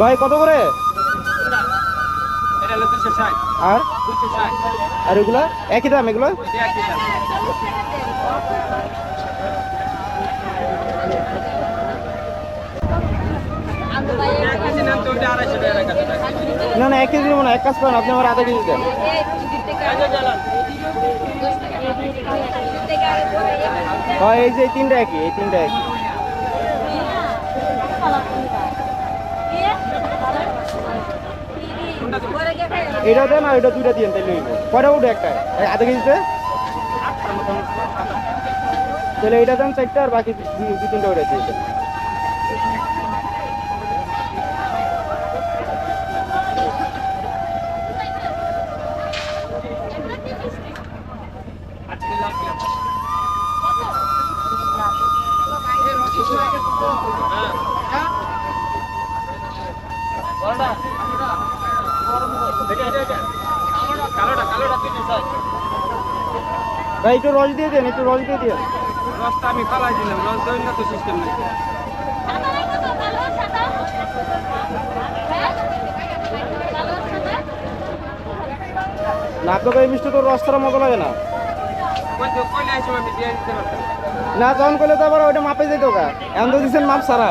ভাই কত করে? আর? আর এগুলো? একই দাম এগুলো। না না এক কেজি নেব না এক কাজ করেন আপনি আমার আধা কেজি দেন। হয় এই যে এই তিনটা একই এই তিনটা একই। এটা দেন আর এটা দুইটা দিয়ে তাইলে কয়টা উঠে একটা। আধা কেজিতে তাহলে এটা দেন চারটা আর বাকি দু- তিনটা ওটা দিয়ে দেন। ষাট ভাই একটু রস দিয়ে দেন একটু রস দিয়ে দেন। রসটা আমি ফালাই দিলাম রস দেবেন না তো সিস্টেম নেই। না আপনাকে এই মিষ্টি তো রস ছাড়া মতো লাগে না। দিয়ে না তখন করলে তো আবার ওইটা মাপে যেত গা। এখন তো দিচ্ছেন মাপ সারা